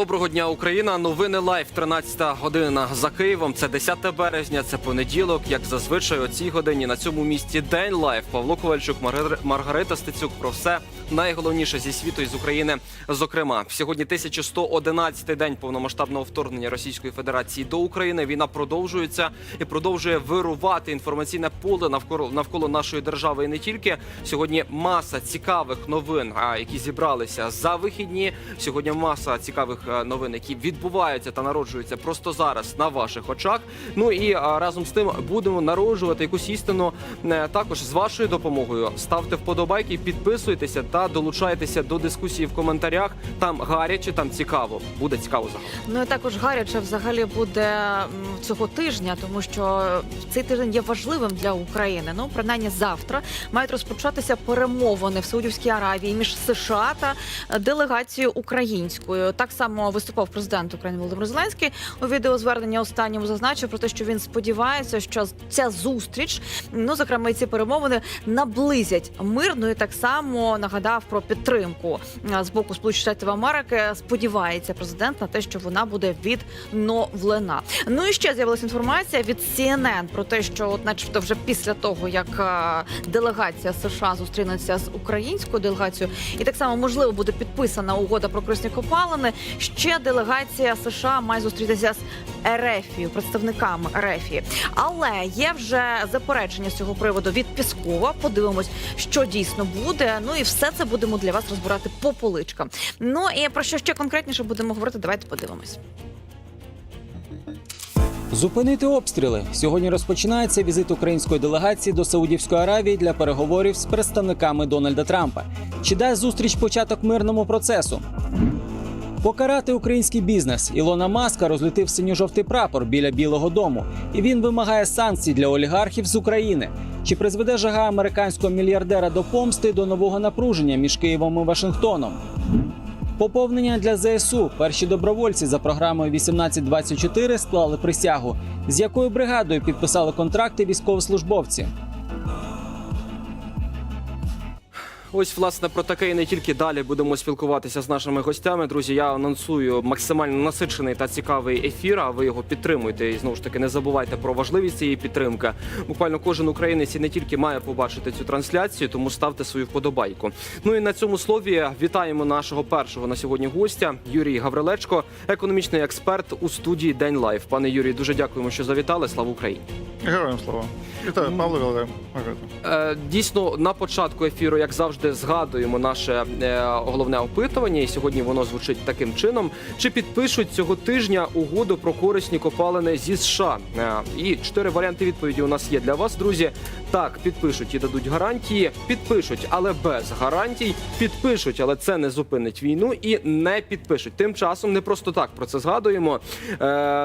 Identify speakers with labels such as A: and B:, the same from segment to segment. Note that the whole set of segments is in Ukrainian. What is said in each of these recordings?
A: Доброго дня, Україна. Новини лайв 13 година за Києвом. Це 10 березня. Це понеділок. Як зазвичай, о цій годині на цьому місці день лайв. Павло Ковальчук, Маргар- Маргарита Стецюк. Про все найголовніше зі світу і з України. Зокрема, сьогодні 1111 день повномасштабного вторгнення Російської Федерації до України. Війна продовжується і продовжує вирувати інформаційне поле навколо навколо нашої держави. І не тільки сьогодні маса цікавих новин, які зібралися за вихідні. Сьогодні маса цікавих е, новин, які відбуваються та народжуються просто зараз на ваших очах. Ну і разом з тим будемо народжувати якусь істину е, також з вашою допомогою. Ставте вподобайки, підписуйтеся та долучайтеся до дискусії в коментарях. Там гаряче, там цікаво. Буде цікаво загалом.
B: Ну і також гаряче взагалі буде цього тижня, тому що цей тиждень є важливим для України. Ну, принаймні завтра мають розпочатися перемовини в Саудівській Аравії між США та е, делегацією українською. Так само виступав президент України Володимир Зеленський у відеозверненні останньому зазначив про те, що він сподівається, що ця зустріч, ну зокрема, і ці перемовини наблизять мир. Ну і так само нагадав про підтримку е, з боку Сполучених Штатів Америки. Сподівається президент на те, що вона буде відновлена. Ну і ще з'явилася інформація від CNN про те, що, от, начебто, вже після того як е, делегація США зустрінеться з українською делегацією, і так само можливо буде підписана угода про корисні копалини. Ще делегація США має зустрітися з Ерефією, представниками Ерефії. Але є вже заперечення з цього приводу від Піскова. Подивимось, що дійсно буде. Ну і все це будемо для вас розбирати по поличкам. Ну і про що ще конкретніше будемо говорити? Давайте подивимось.
C: Зупинити обстріли сьогодні розпочинається візит української делегації до Саудівської Аравії для переговорів з представниками Дональда Трампа. Чи дасть зустріч початок мирному процесу? Покарати український бізнес Ілона Маска розлютив синьо-жовтий прапор біля Білого Дому, і він вимагає санкцій для олігархів з України. Чи призведе жага американського мільярдера до помсти до нового напруження між Києвом і Вашингтоном? Поповнення для ЗСУ. Перші добровольці за програмою 1824 склали присягу. З якою бригадою підписали контракти військовослужбовці?
A: Ось власне про таке і не тільки далі будемо спілкуватися з нашими гостями. Друзі, я анонсую максимально насичений та цікавий ефір. А ви його підтримуєте. І знову ж таки не забувайте про важливість цієї підтримки. Буквально кожен українець і не тільки має побачити цю трансляцію, тому ставте свою вподобайку. Ну і на цьому слові вітаємо нашого першого на сьогодні гостя Юрій Гаврилечко, економічний експерт у студії День Лайф. Пане Юрій, дуже дякуємо, що завітали. Слава Україні!
D: Героям слава. Вітаю, Павло Валерій.
A: Е, Дійсно, на початку ефіру, як завжди, згадуємо наше е, головне опитування, і сьогодні воно звучить таким чином: чи підпишуть цього тижня угоду про корисні копалини зі США? Е, І чотири варіанти відповіді у нас є для вас, друзі. Так, підпишуть і дадуть гарантії, підпишуть, але без гарантій, підпишуть, але це не зупинить війну і не підпишуть. Тим часом не просто так про це згадуємо. Е,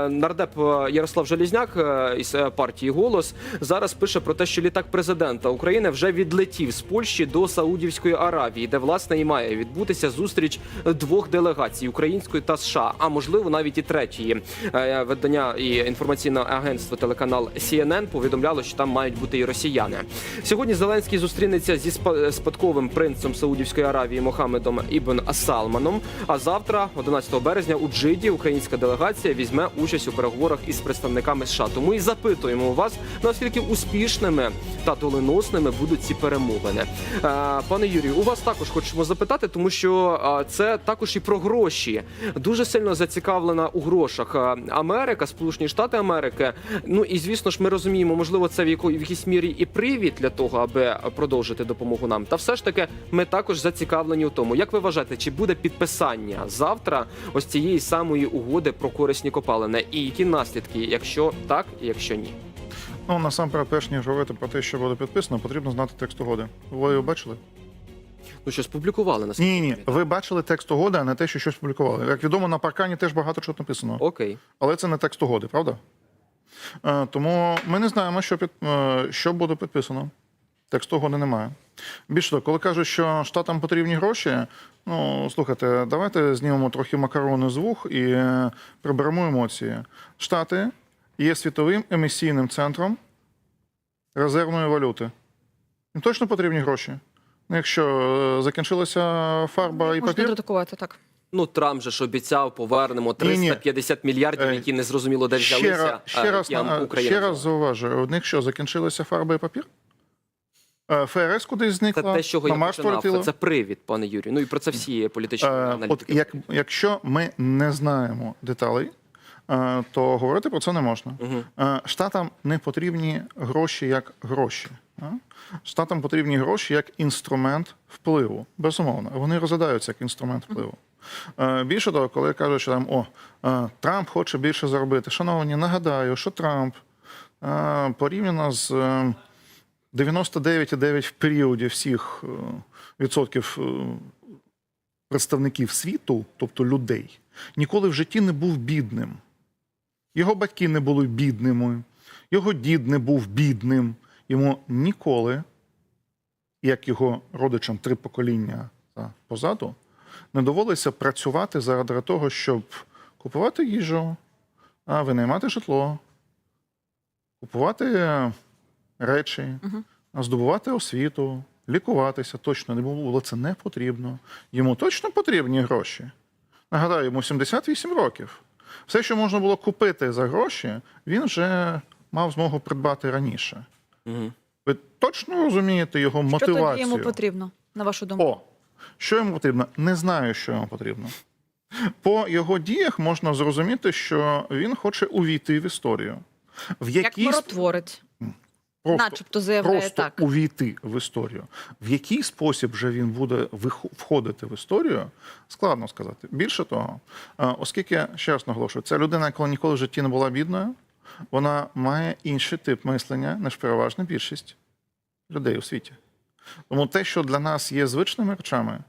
A: Нардеп е, Ярослав Желізняк е, із партії Голос зараз пише про те, що літак президента України вже відлетів з Польщі до Саудівської Аравії, де власне і має відбутися зустріч двох делегацій української та США, а можливо навіть і третьої. Видання і інформаційне агентство телеканал CNN повідомляло, що там мають бути і росіяни. Сьогодні Зеленський зустрінеться зі спа- спадковим принцем Саудівської Аравії Мохамедом Ібн Асалманом. А завтра, 11 березня, у Джиді українська делегація візьме участь у переговорах із представниками США. Тому і запитуємо у вас, наскільки успішними та доленосними будуть ці перемовини. Е, Пане Юрію, у вас також хочемо запитати, тому що е, це також і про гроші. Дуже сильно зацікавлена у грошах е, Америка, Сполучені Штати Америки. Ну і звісно ж, ми розуміємо, можливо, це в якійсь мірі і привід для того, аби продовжити допомогу нам. Та все ж таки, ми також зацікавлені у тому, як ви вважаєте, чи буде підписання завтра ось цієї самої угоди про корисні копалини, і які наслідки, якщо так, і якщо ні.
D: Ну, насамперед, перш ніж говорити про те, що буде підписано, потрібно знати текст угоди. Ви його бачили?
A: Ну що спублікували наскільки
D: Ні, ні. Ви бачили текст угоди, а не те, що щось публікували. Як відомо, на паркані теж багато чого написано.
A: Окей.
D: Але це не текст угоди, правда? Е, Тому ми не знаємо, що, під, е, що буде підписано. Тексту угоди немає. Більше того, коли кажуть, що штатам потрібні гроші, ну слухайте, давайте знімемо трохи макарони з вух і е, приберемо емоції. Штати є світовим емісійним центром резервної валюти. Їм точно потрібні гроші. Ну, Якщо закінчилася фарба і
B: Можна
D: папір,
B: редагувати так.
A: Ну, Трамп же ж обіцяв, повернемо
D: Ні-ні.
A: 350 мільярдів,
D: Е,
A: які не зрозуміло де
D: Ще,
A: взялися.
D: раз, ще,
A: а,
D: раз, на- ще раз зауважую, у них що, закінчилися фарби і папір? Е, ФРС кудись
A: Це те, з чого я починав. Це привід, пане Юрію. Ну і про це всі політичні
D: Е,
A: аналітики.
D: От як, якщо ми не знаємо деталей, е, то говорити про це не можна. Е, Штатам не потрібні гроші як гроші. Штатам потрібні гроші як інструмент впливу. Безумовно, вони розглядаються як інструмент впливу. Е, Більше того, коли кажуть, що там о, е, Трамп хоче більше заробити. Шановні, нагадаю, що Трамп е, порівняно з е, 99,9 в періоді всіх відсотків представників світу, тобто людей, ніколи в житті не був бідним. Його батьки не були бідними, його дід не був бідним. Йому ніколи, як його родичам три покоління позаду, не доводилося працювати заради того, щоб купувати їжу, а, винаймати житло, купувати е, речі, здобувати освіту, лікуватися. Точно не було це не потрібно. Йому точно потрібні гроші. Нагадаю, йому 78 років. Все, що можна було купити за гроші, він вже мав змогу придбати раніше.
A: Мгм.
D: Ви точно розумієте його
B: Що
D: мотивацію?
B: тоді йому потрібно, на вашу думку?
D: О, що йому потрібно? Не знаю, що йому потрібно. По його діях можна зрозуміти, що він хоче увійти в історію. В
B: Як миротворець,
D: просто,
B: начебто заявляє
D: просто
B: так.
D: увійти в історію. В який спосіб вже він буде входити в історію, складно сказати. Більше того, е, оскільки ще раз наголошую, ця людина, яка ніколи в житті не була бідною, вона має інший тип мислення, ніж переважна більшість людей у світі. Тому те, що для нас є звичними речами, е,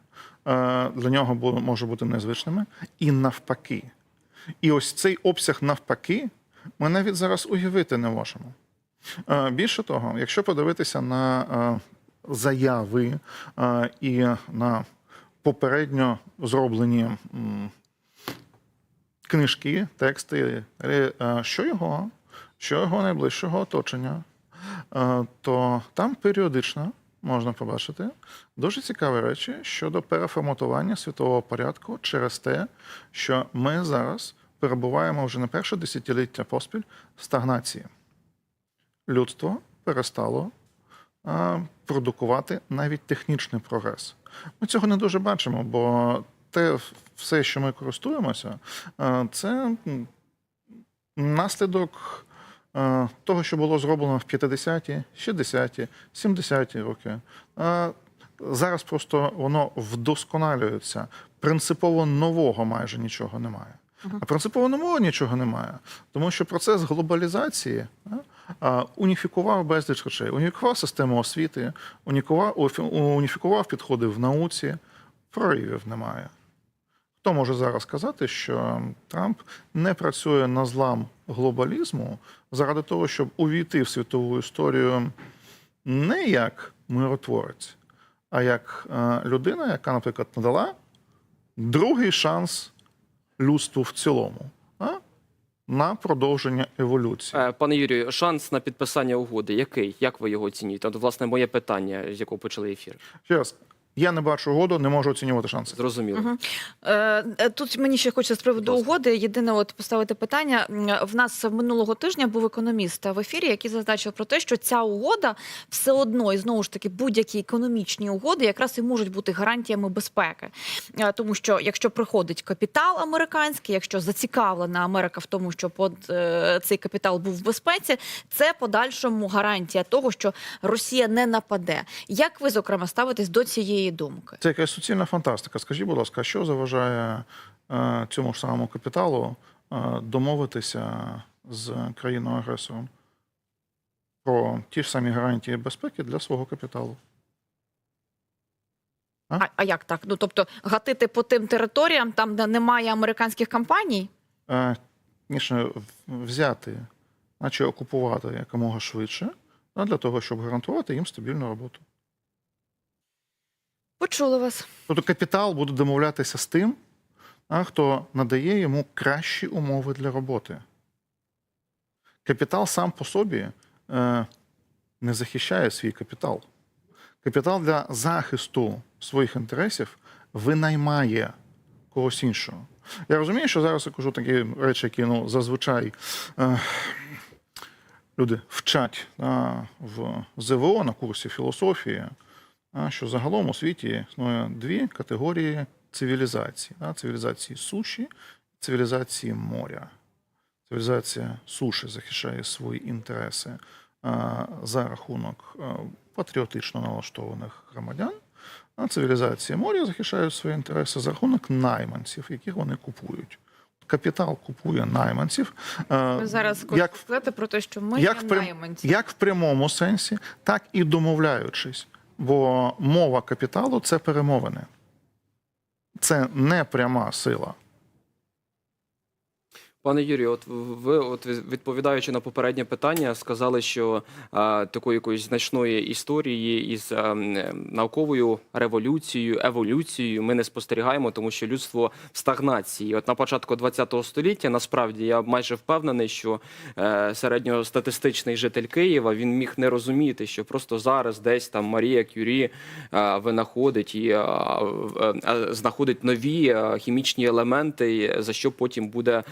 D: для нього може бути незвичними, і навпаки. І ось цей обсяг навпаки, ми навіть зараз уявити не можемо. Е, Більше того, якщо подивитися на е, заяви і на попередньо зроблені книжки, тексти, що його, що його найближчого оточення, то там періодично можна побачити дуже цікаві речі щодо переформатування світового порядку через те, що ми зараз перебуваємо вже не перше десятиліття поспіль в стагнації людство перестало а, продукувати навіть технічний прогрес. Ми цього не дуже бачимо, бо те все, що ми користуємося, це наслідок того, що було зроблено в 50-ті, 60-ті, 70-ті роки. Зараз просто воно вдосконалюється. Принципово нового майже нічого немає. А принципово нового нічого немає, тому що процес глобалізації а, уніфікував безліч речей, уніфікував систему освіти, уніфікував підходи в науці, проривів немає. Хто може зараз сказати, що Трамп не працює на злам глобалізму заради того, щоб увійти в світову історію не як миротворець, а як е, людина, яка, наприклад, надала другий шанс людству в цілому а? на продовження еволюції.
A: Е, Пане Юрію, шанс на підписання угоди який? Як ви його оцінюєте? От, власне, моє питання, з якого почали ефір.
D: Ще раз, я не бачу угоду, не можу оцінювати шанси.
A: Зрозуміло.
B: Е, е, Тут мені ще хочеться з приводу угоди. Єдине, от поставити питання. В нас минулого тижня був економіст в ефірі, який зазначив про те, що ця угода все одно і знову ж таки будь-які економічні угоди якраз і можуть бути гарантіями безпеки. Е, Тому що якщо приходить капітал американський, якщо зацікавлена Америка в тому, щоб от, е, цей капітал був в безпеці, це подальшому гарантія того, що Росія не нападе. Як ви зокрема ставитесь до цієї думки?
D: Це якась суцільна фантастика. Скажіть, будь ласка, що заважає е, цьому ж самому капіталу е, домовитися з країною агресором про ті ж самі гарантії безпеки для свого капіталу?
B: А, а як так? Ну тобто гатити по тим територіям, там де немає американських компаній?
D: Е, Ніж взяти, наче окупувати якомога швидше, для того, щоб гарантувати їм стабільну роботу.
B: Почули вас.
D: Тобто капітал буде домовлятися з тим, хто надає йому кращі умови для роботи. Капітал сам по собі е, не захищає свій капітал. Капітал для захисту своїх інтересів винаймає когось іншого. Я розумію, що зараз я кажу такі речі, які ну, зазвичай е, люди вчать да, в ЗВО на курсі філософії, що загалом у світі існує дві категорії цивілізації: цивілізації суші, цивілізації моря. Цивілізація суші захищає свої інтереси за рахунок патріотично налаштованих громадян, а цивілізація моря захищає свої інтереси за рахунок найманців, яких вони купують. Капітал купує найманців.
B: Ви зараз
D: як
B: сказати про те, що ми
D: як
B: є найманці.
D: як в прямому сенсі, так і домовляючись. Бо мова капіталу це перемовини. Це не пряма сила.
A: Пане Юрію, от ви, от відповідаючи на попереднє питання, сказали, що а, такої якоїсь значної історії із а, науковою революцією, еволюцією ми не спостерігаємо, тому що людство в стагнації. От на початку ХХ століття, насправді, я майже впевнений, що е, середньостатистичний житель Києва він міг не розуміти, що просто зараз десь там Марія Кюрі е, винаходить і е, е, знаходить нові хімічні елементи, за що потім буде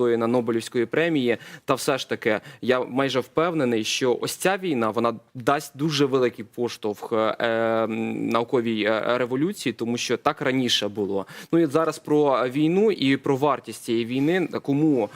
A: достойна Нобелівської премії. Та все ж таки, я майже впевнений, що ось ця війна вона дасть дуже великий поштовх е, науковій е, революції, тому що так раніше було. Ну і зараз про війну і про вартість цієї війни, кому е,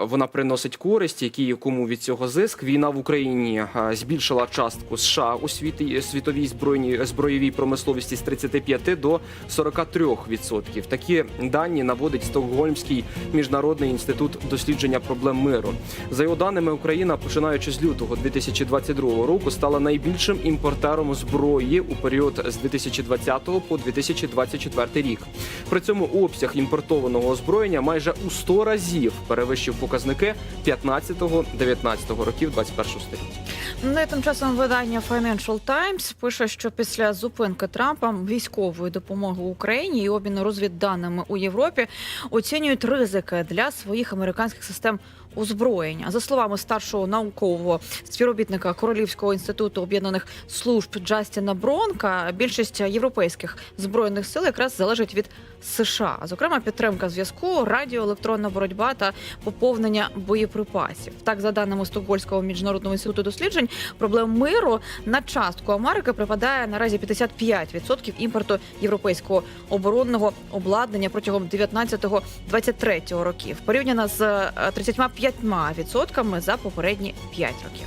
A: вона приносить користь, який кому від цього зиск. Війна в Україні е, збільшила частку США у світі світовій збройній збройовій промисловості з 35 до 43%. Такі дані наводить Стокгольмський міжнародний інститут дослідження проблем миру. За його даними, Україна, починаючи з лютого 2022 року, стала найбільшим імпортером зброї у період з 2020 по 2024 рік. При цьому обсяг імпортованого озброєння майже у 100 разів перевищив показники 15-19 років 21 століття.
B: Ну, тим часом видання Financial Times пише, що після зупинки Трампа військової допомоги Україні і обміну розвідданими у Європі оцінюють ризики для своїх американських систем озброєння. За словами старшого наукового співробітника Королівського інституту об'єднаних служб Джастіна Бронка, більшість європейських збройних сил якраз залежить від США, зокрема підтримка зв'язку, радіоелектронна боротьба та поповнення боєприпасів. Так, за даними Стокгольського міжнародного інституту досліджень, проблем миру на частку Америки припадає наразі 55% імпорту європейського оборонного обладнання протягом 19-23 років порівняно з е, 35 5% за попередні 5 років.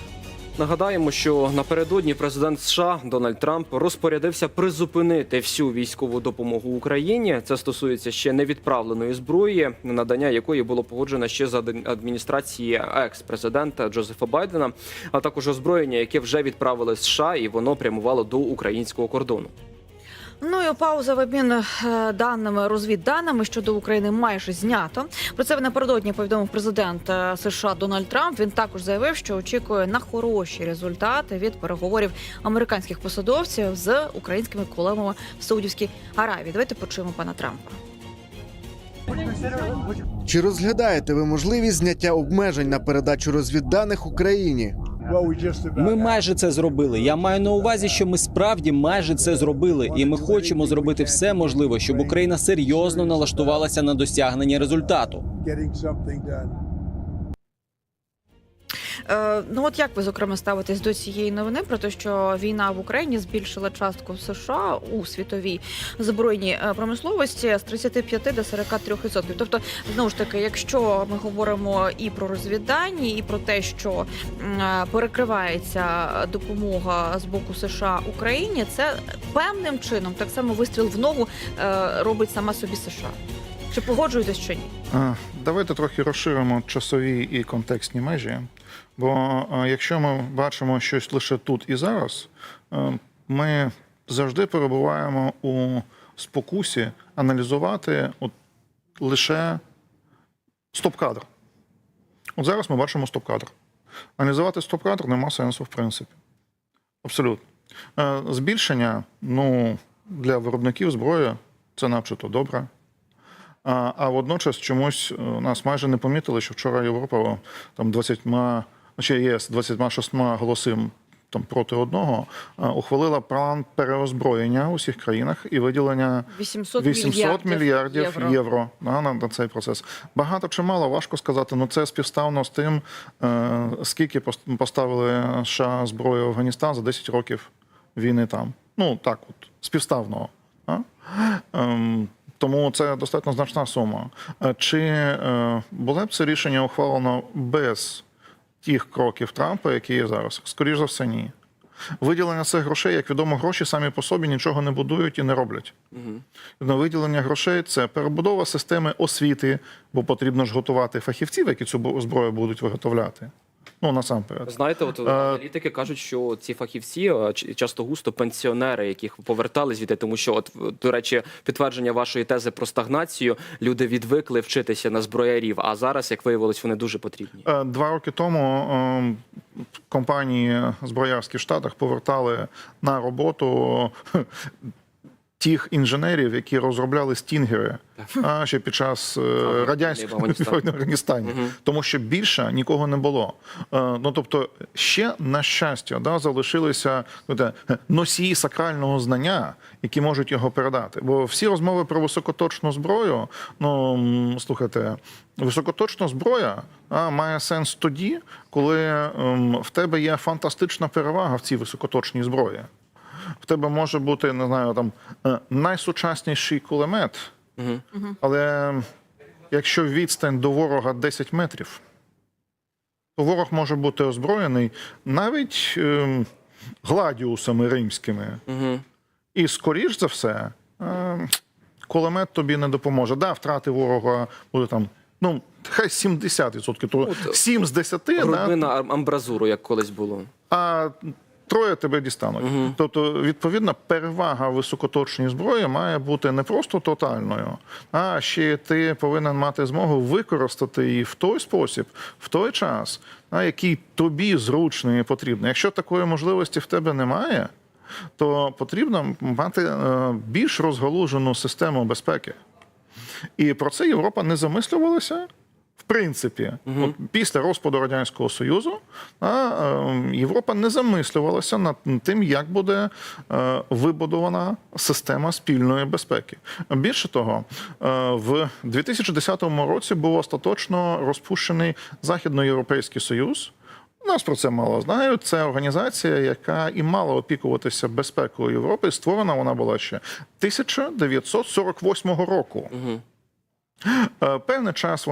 A: Нагадаємо, що напередодні президент США Дональд Трамп розпорядився призупинити всю військову допомогу Україні. Це стосується ще невідправленої зброї, надання якої було погоджено ще за адміністрації екс-президента Джозефа Байдена, а також озброєння, яке вже відправили США, і воно прямувало до українського кордону.
B: Ну і пауза в обмін е, даними розвідданими щодо України майже знято. Про це напередодні повідомив президент е, США Дональд Трамп. Він також заявив, що очікує на хороші результати від переговорів американських посадовців з українськими колегами в Саудівській Аравії. Давайте почуємо пана Трампа.
E: Чи розглядаєте ви можливість зняття обмежень на передачу розвідданих Україні?
C: Ми майже це зробили. Я маю на увазі, що ми справді майже це зробили, і ми хочемо зробити все можливе, щоб Україна серйозно налаштувалася на досягнення результату.
B: Е, ну от як ви зокрема ставитесь до цієї новини про те, що війна в Україні збільшила частку США у світовій збройній е, промисловості з 35 до 43%. Тобто, знову ж таки, якщо ми говоримо і про розвіддані, і про те, що е, перекривається допомога з боку США Україні, це певним чином так само вистріл в ногу робить сама собі США. Чи погоджуєтесь чи ні?
D: Давайте трохи розширимо часові і контекстні межі. Бо якщо ми бачимо щось лише тут і зараз, ми завжди перебуваємо у спокусі аналізувати от лише стоп-кадр. От зараз ми бачимо стоп-кадр. Аналізувати стоп-кадр нема сенсу, в принципі. Абсолютно. Збільшення ну, для виробників зброї це начебто добре. А, а водночас чомусь е, нас майже не помітили, що вчора Європа там 20, ще ЄС 26 голоси там проти одного, е, ухвалила план переозброєння у всіх країнах і виділення
B: 800,
D: 800 мільярдів євро,
B: євро.
D: да, на, на цей процес. Багато чи мало, важко сказати. Ну це співставно з тим, е, скільки пос- поставили США зброю в Афганістан за 10 років війни там. Ну так, от співставно. А? Ем, тому це достатньо значна сума. Е, Чи е, було б це рішення ухвалено без тих кроків Трампа, які є зараз? Скоріше за все, ні. Виділення цих грошей, як відомо, гроші самі по собі нічого не будують і не роблять. На виділення грошей це перебудова системи освіти, бо потрібно ж готувати фахівців, які цю зброю будуть виготовляти. Ну насамперед.
A: Знаєте, от аналітики кажуть, що ці фахівці е, часто густо пенсіонери, яких повернули звідти, тому що, от до речі, підтвердження вашої тези про стагнацію, люди відвикли вчитися на зброярів. А зараз, як виявилось, вони дуже потрібні.
D: Е, Два роки тому е, компанії зброярські в Штатах повертали на роботу тих інженерів, які розробляли стінгери а, ще під час е,
A: в
D: радянської
A: Афганістані.
D: тому що більше нікого не було. Е, Ну тобто, ще на щастя, да, залишилися ну, те, носії сакрального знання, які можуть його передати. Бо всі розмови про високоточну зброю, ну слухайте, високоточна зброя а, має сенс тоді, коли ем, в тебе є фантастична перевага в цій високоточній зброї. В тебе може бути, не знаю, там е, найсучасніший кулемет, але якщо відстань до ворога 10 метрів, то ворог може бути озброєний навіть ем, гладіусами римськими.
A: Угу.
D: І скоріш за все, е, кулемет тобі не допоможе. Да, втрати ворога буде там. Ну, хай 70%, то 7 з 10,
A: Груби
D: да,
A: амбразуру, як колись було.
D: а троє тебе дістануть. Тобто, відповідно, перевага високоточної зброї має бути не просто тотальною, а ще ти повинен мати змогу використати її в той спосіб, в той час, а, який тобі зручний і потрібний. Якщо такої можливості в тебе немає, то потрібно мати е, більш розгалужену систему безпеки. І про це Європа не замислювалася. В принципі, от після розпаду радянського союзу а, е, Європа не замислювалася над тим, як буде е, вибудована система спільної безпеки. Більше того, е, в 2010 році був остаточно розпущений Західноєвропейський союз. Нас про це мало знають. Це організація, яка і мала опікуватися безпекою Європи. Створена вона була ще 1948 року. Е, Певний час вона.